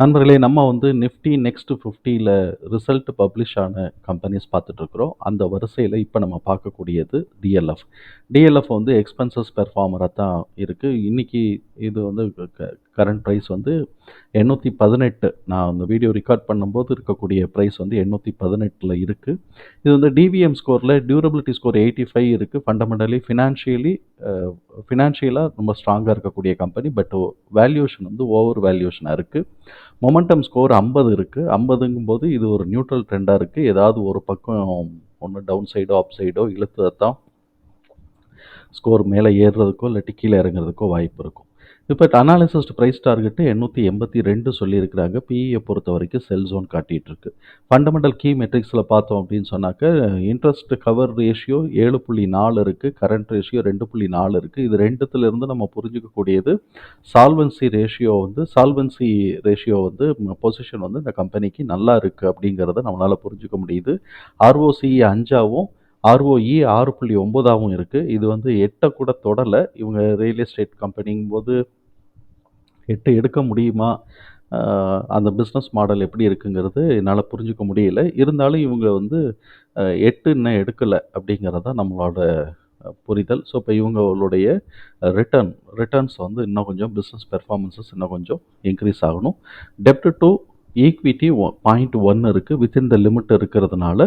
நண்பர்களே நம்ம வந்து நிஃப்டி நெக்ஸ்ட் ஃபிஃப்டியில் ரிசல்ட் பப்ளிஷ் ஆன கம்பெனிஸ் பார்த்துட்ருக்குறோம் அந்த வரிசையில் இப்போ நம்ம பார்க்கக்கூடியது டிஎல்எஃப் டிஎல்எஃப் வந்து எக்ஸ்பென்சஸ் பெர்ஃபார்மராக தான் இருக்குது இன்றைக்கி இது வந்து கரண்ட் ப்ரைஸ் வந்து எண்ணூற்றி பதினெட்டு. நான் அந்த வீடியோ ரெக்கார்ட் பண்ணும்போது இருக்கக்கூடிய ப்ரைஸ் வந்து எண்ணூற்றி பதினெட்டில் இருக்குது இது வந்து டிவிஎம் ஸ்கோரில் டியூரபிலிட்டி ஸ்கோர் எயிட்டி ஃபைவ் இருக்குது ஃபண்டமெண்டலி ஃபினான்ஷியலி ஃபினான்ஷியலாக ரொம்ப ஸ்ட்ராங்காக இருக்கக்கூடிய கம்பெனி பட் வேல்யூஷன் வந்து ஓவர் வேல்யூஷனாக இருக்குது மொமெண்டம் ஸ்கோர் ஐம்பது இருக்குது ஐம்பதுங்கும் போது இது ஒரு நியூட்ரல் ட்ரெண்டாக இருக்குது ஏதாவது ஒரு பக்கம் ஒன்று டவுன் சைடோ அப் சைடோ இழுத்து தான் ஸ்கோர் மேலே ஏறுறதுக்கோ இல்லாட்டி கீழே இறங்குறதுக்கோ வாய்ப்பு இருக்கும். இப்போ அனாலிசிஸ்ட் ப்ரைஸ் டார்கெட்டு எண்ணூற்றி எண்பத்தி ரெண்டு சொல்லியிருக்கிறாங்க. பிஇயை பொறுத்த வரைக்கும் செல் ஜோன் காட்டிகிட்ருக்கு. ஃபண்டமெண்டல் கீ மெட்ரிக்ஸில் பார்த்தோம் அப்படின்னு சொன்னாக்க இன்ட்ரெஸ்ட் கவர் ரேஷியோ ஏழு புள்ளி நாலு இருக்குது கரண்ட் ரேஷியோ ரெண்டு புள்ளி நாலு இருக்குது இது ரெண்டுத்துலேருந்து நம்ம புரிஞ்சுக்கக்கூடியது சால்வன்சி ரேஷியோ வந்து சால்வன்சி ரேஷியோ வந்து பொசிஷன் வந்து இந்த கம்பெனிக்கு நல்லா இருக்குது அப்படிங்கிறத நம்மளால் புரிஞ்சுக்க முடியுது. ஆர்ஓசிஇ அஞ்சாவும் ஆர்ஓஇ ஆறு புள்ளி ஒம்போதாகவும் இருக்குது இது வந்து எட்டை கூட தொடலை. இவங்க ரியல் எஸ்டேட் கம்பெனிங்கும் போது எட்டு எடுக்க முடியுமா? அந்த பிஸ்னஸ் மாடல் எப்படி இருக்குங்கிறது என்னால் புரிஞ்சுக்க முடியல. இருந்தாலும் இவங்க வந்து எட்டு இன்னும் எடுக்கலை அப்படிங்கிறத நம்மளோட புரிதல். ஸோ இப்போ இவங்களுடைய ரிட்டர்ன் ரிட்டர்ன்ஸ் வந்து இன்னும் கொஞ்சம் பிஸ்னஸ் பெர்ஃபார்மன்ஸஸ் இன்னும் கொஞ்சம் இன்க்ரீஸ் ஆகணும். டெப்ட் டு ஈக்விட்டி பாயிண்ட் ஒன் இருக்குது வித்தின் த லிமிட் இருக்கிறதுனால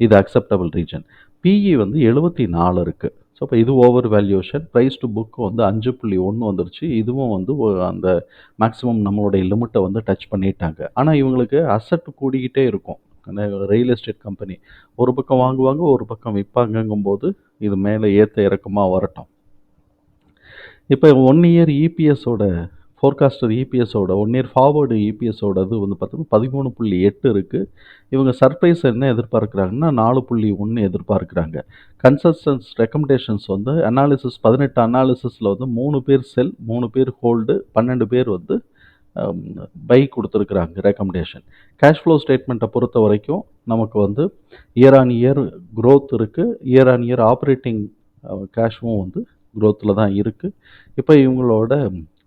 இது அக்செப்டபிள் ரீஜன் பிஇ வந்து எழுபத்தி நாலு இருக்குது ஸோ இப்போ இது over valuation price to book வந்து அஞ்சு புள்ளி ஒன்று வந்துருச்சு. இதுவும் வந்து அந்த மேக்ஸிமம் நம்மளுடைய லிமிட்டை வந்து டச் பண்ணிட்டாங்க. ஆனால் இவங்களுக்கு அசட் கூடிக்கிட்டே இருக்கும். ரியல் எஸ்டேட் கம்பெனி ஒரு பக்கம் வாங்குவாங்க ஒரு பக்கம் விற்பாங்கங்கும்போது இது மேலே ஏற்ற இறக்கமாக வரட்டும். இப்போ ஒன் இயர் இபிஎஸோட ஃபோர்காஸ்டர் இபிஎஸோட ஒன் இயர் ஃபார்வர்டு இபிஎஸோட இது வந்து பார்த்தோம்னா பதிமூணு புள்ளி எட்டு இருக்குது இவங்க சர்ப்ரைஸ் என்ன எதிர்பார்க்குறாங்கன்னா நாலு புள்ளி ஒன்று எதிர்பார்க்குறாங்க. கன்சல்டன்ஸ் ரெக்கமெண்டேஷன்ஸ் வந்து அனாலிசிஸ் பதினெட்டு அனாலிசிஸில் வந்து மூணு பேர் செல் மூணு பேர் ஹோல்டு பன்னெண்டு பேர் வந்து பை கொடுத்துருக்குறாங்க ரெக்கமெண்டேஷன் கேஷ் ஃப்ளோ ஸ்டேட்மெண்ட்டை பொறுத்த வரைக்கும் நமக்கு வந்து இயர் ஆன் இயர் க்ரோத் இருக்குது இயர் ஆன் இயர் ஆப்ரேட்டிங் கேஷும் வந்து க்ரோத்தில் தான் இருக்குது இப்போ இவங்களோட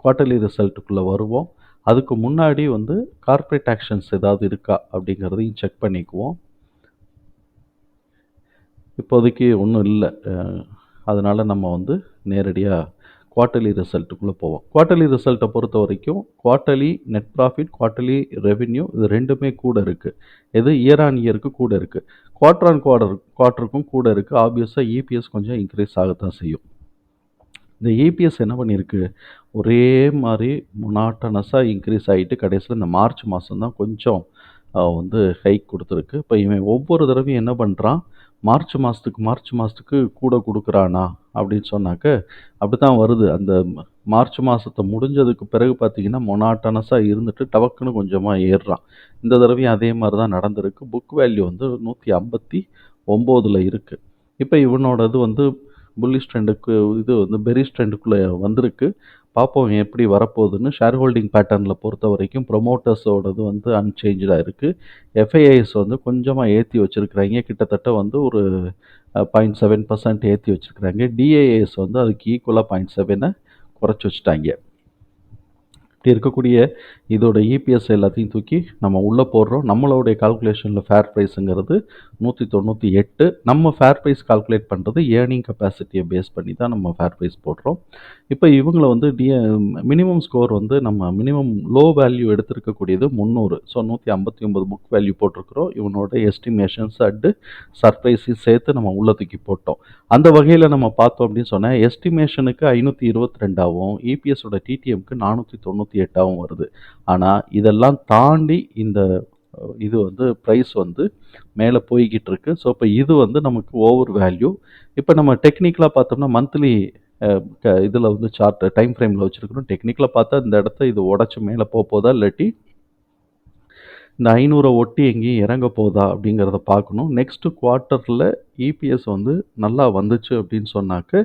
குவார்ட்டர்லி ரிசல்ட்டுக்குள்ளே வருவோம். அதுக்கு முன்னாடி வந்து கார்ப்பரேட் ஆக்ஷன்ஸ் ஏதாவது இருக்கா அப்படிங்கிறதையும் செக் பண்ணிக்குவோம். இப்போதைக்கு ஒன்றும் இல்லை. அதனால் நம்ம வந்து நேரடியாக குவார்ட்டர்லி ரிசல்ட்டுக்குள்ளே போவோம். குவார்ட்டர்லி ரிசல்ட்டை பொறுத்த வரைக்கும் quarterly net profit quarterly revenue இது ரெண்டுமே கூட இருக்குது இது இயர் ஆன் இயருக்கு கூட இருக்குது குவார்டர் ஆன் குவார்டர் குவார்ட்டருக்கும் கூட இருக்குது ஆப்வியஸாக இபிஎஸ் கொஞ்சம் இன்க்ரீஸ் ஆகத்தான் செய்யும். இந்த இபிஎஸ் என்ன பண்ணியிருக்கு ஒரே மாதிரி மொனாட்டனஸாக இன்க்ரீஸ் ஆகிட்டு கடைசியில் இந்த மார்ச் மாதம்தான் கொஞ்சம் வந்து ஹைக் கொடுத்துருக்கு. இப்போ இவன் ஒவ்வொரு தடவையும் என்ன பண்ணுறான் மார்ச் மாதத்துக்கு மார்ச் மாதத்துக்கு கூட கொடுக்குறானா? அப்படின்னு சொன்னாக்க அப்படி தான் வருது. அந்த மார்ச் மாதத்தை முடிஞ்சதுக்கு பிறகு பார்த்தீங்கன்னா மொனாட்டனஸாக இருந்துட்டு டவக்குன்னு கொஞ்சமாக ஏறுறான். இந்த தடவையும் அதே மாதிரி தான் நடந்திருக்கு. புக் வேல்யூ வந்து நூற்றி ஐம்பத்தி ஒம்போதில் இருக்குது இப்போ இவனோடது வந்து புல்லிஷ் ட்ரெண்டுக்கு இது வந்து பெரிஷ் ட்ரெண்டுக்குள்ளே வந்திருக்கு. பார்ப்போம் எப்படி வரப்போகுதுன்னு. ஷேர் ஹோல்டிங் பேட்டர்னில் பொறுத்த வரைக்கும் ப்ரொமோட்டர்ஸோடது வந்து அன்சேஞ்சாக இருக்குது எஃப்ஐஐஸ் வந்து கொஞ்சமாக ஏற்றி வச்சுருக்குறாங்க. கிட்டத்தட்ட வந்து ஒரு பாயிண்ட் செவன் பர்சன்ட் ஏற்றி வச்சுருக்குறாங்க. டிஏஎஸ் வந்து அதுக்கு ஈக்குவலாக பாயிண்ட் செவனை குறைச்சி வச்சுட்டாங்க. இப்படி இருக்கக்கூடிய இதோட இபிஎஸ் எல்லாத்தையும் தூக்கி நம்ம உள்ளே போடுறோம். நம்மளுடைய கால்குலேஷனில் ஃபேர் ப்ரைஸுங்கிறது நூற்றி தொண்ணூற்றி எட்டு. நம்ம ஃபேர் ப்ரைஸ் கால்குலேட் பண்ணுறது ஏர்னிங் கெப்பாசிட்டியை பேஸ் பண்ணி தான் நம்ம ஃபேர் ப்ரைஸ் போடுறோம். இப்போ இவங்களை வந்து டி மினிமம் ஸ்கோர் வந்து நம்ம மினிமம் லோ வேல்யூ எடுத்திருக்கக்கூடியது முந்நூறு. ஸோ நூற்றி ஐம்பத்தி ஒம்பது புக் வேல்யூ போட்டிருக்கிறோம். இவனோட எஸ்டிமேஷன்ஸ் அட்டு சர்ப்ரைஸையும் சேர்த்து நம்ம உள்ள தூக்கி போட்டோம். அந்த வகையில் நம்ம பார்த்தோம் அப்படின்னு சொன்னால் எஸ்டிமேஷனுக்கு ஐநூற்றி இருபத்தி ரெண்டாகவும் இபிஎஸோட டிடிஎம்க்கு நானூற்றி தொண்ணூற்றி எட்டாகவும் வருது. ஆனால் இதெல்லாம் தாண்டி இந்த இது வந்து ப்ரைஸ் வந்து மேலே போய்கிட்டு இருக்கு. ஸோ இப்போ இது வந்து நமக்கு ஓவர் வேல்யூ இப்போ நம்ம டெக்னிக்கலாக பார்த்தோம்னா மந்த்லி இதில் வந்து சார்ட் டைம் ஃப்ரேமில் வச்சுருக்கணும் டெக்னிக்கலாக பார்த்தா இந்த இடத்த இது உடச்சி மேலே போக போதா இல்லாட்டி இந்த ஐநூறை ஒட்டி எங்கேயும் இறங்க போதா அப்படிங்கிறத பார்க்கணும். நெக்ஸ்ட்டு குவார்ட்டரில் இபிஎஸ் வந்து நல்லா வந்துச்சு அப்படின்னு சொன்னாக்க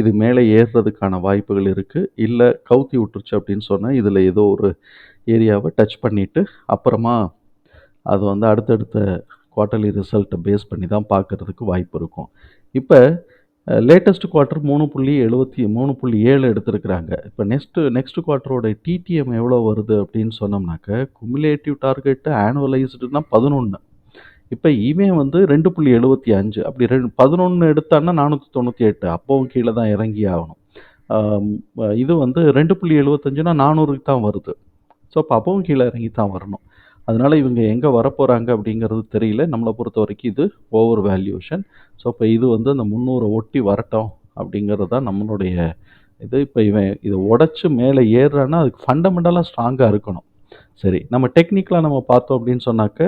இது மேலே ஏறுறதுக்கான வாய்ப்புகள் இருக்குது இல்லை கவுத்தி விட்டுருச்சு அப்படின்னு சொன்னால் இதில் ஏதோ ஒரு ஏரியாவை டச் பண்ணிவிட்டு அப்புறமா அது வந்து அடுத்தடுத்த குவார்ட்டர்லி ரிசல்ட்டை பேஸ் பண்ணி தான் பார்க்கறதுக்கு வாய்ப்பு இருக்கும். இப்போ லேட்டஸ்ட் குவார்ட்டர் மூணு புள்ளி எழுபத்தி மூணு புள்ளி ஏழு எடுத்திருக்கிறாங்க. இப்போ நெக்ஸ்ட்டு நெக்ஸ்ட் குவார்ட்டரோட டிடிஎம் எவ்வளோ வருது அப்படின்னு சொன்னோம்னாக்க குமுலேட்டிவ் டார்கெட்டு ஆனுவலைஸ்டுனா பதினொன்று இப்போ இவன் வந்து ரெண்டு புள்ளி எழுபத்தி அஞ்சு அப்படி ரெண்டு பதினொன்று எடுத்தான்னா நானூற்றி தொண்ணூற்றி எட்டு அப்போவும் கீழே தான் இறங்கி ஆகணும். இது வந்து ரெண்டு புள்ளி எழுபத்தஞ்சுனா நானூறுக்கு தான் வருது. ஸோ அப்போ அப்பவும் கீழே இறங்கி தான் வரணும். அதனால இவங்க எங்கே வரப்போகிறாங்க அப்படிங்கிறது தெரியல. நம்மளை பொறுத்த வரைக்கும் இது ஓவர் வேல்யூஷன் ஸோ இப்போ இது வந்து அந்த முந்நூறை ஒட்டி வரட்டும் அப்படிங்கிறது தான் நம்மளுடைய இது. இப்போ இவன் இதை உடச்சி மேலே ஏறுறான்னா அதுக்கு ஃபண்டமெண்டலாக ஸ்ட்ராங்காக இருக்கணும். சரி நம்ம டெக்னிக்கலாக நம்ம பார்த்தோம் அப்படின்னு சொன்னாக்க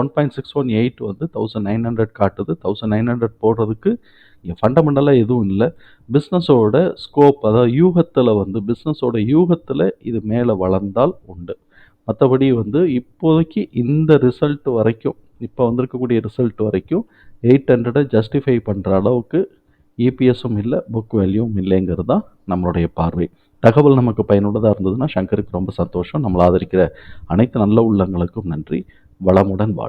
one point six one eight வந்து தௌசண்ட் நைன் ஹண்ட்ரட் காட்டுது. தௌசண்ட் நைன் ஹண்ட்ரட் போடுறதுக்கு இங்கே ஃபண்டமெண்டலாக எதுவும் இல்லை. பிஸ்னஸோட ஸ்கோப் அதாவது யூகத்தில் வந்து பிஸ்னஸோட யூகத்தில் இது மேலே வளர்ந்தால் உண்டு. மற்றபடி வந்து இப்போதைக்கு இந்த ரிசல்ட் வரைக்கும் இப்போ வந்திருக்கக்கூடிய ரிசல்ட் வரைக்கும் எயிட் ஹண்ட்ரடை ஜஸ்டிஃபை பண்ணுற அளவுக்கு இபிஎஸும் இல்லை புக் வேல்யூவும் இல்லைங்கிறது தான் நம்மளுடைய பார்வை. தகவல் நமக்கு பயனுள்ளதாக இருந்ததுன்னா சங்கருக்கு ரொம்ப சந்தோஷம். நம்மளை ஆதரிக்கிற அனைத்து நல்ல உள்ளங்களுக்கும் நன்றி. வளமுடன் வாழ்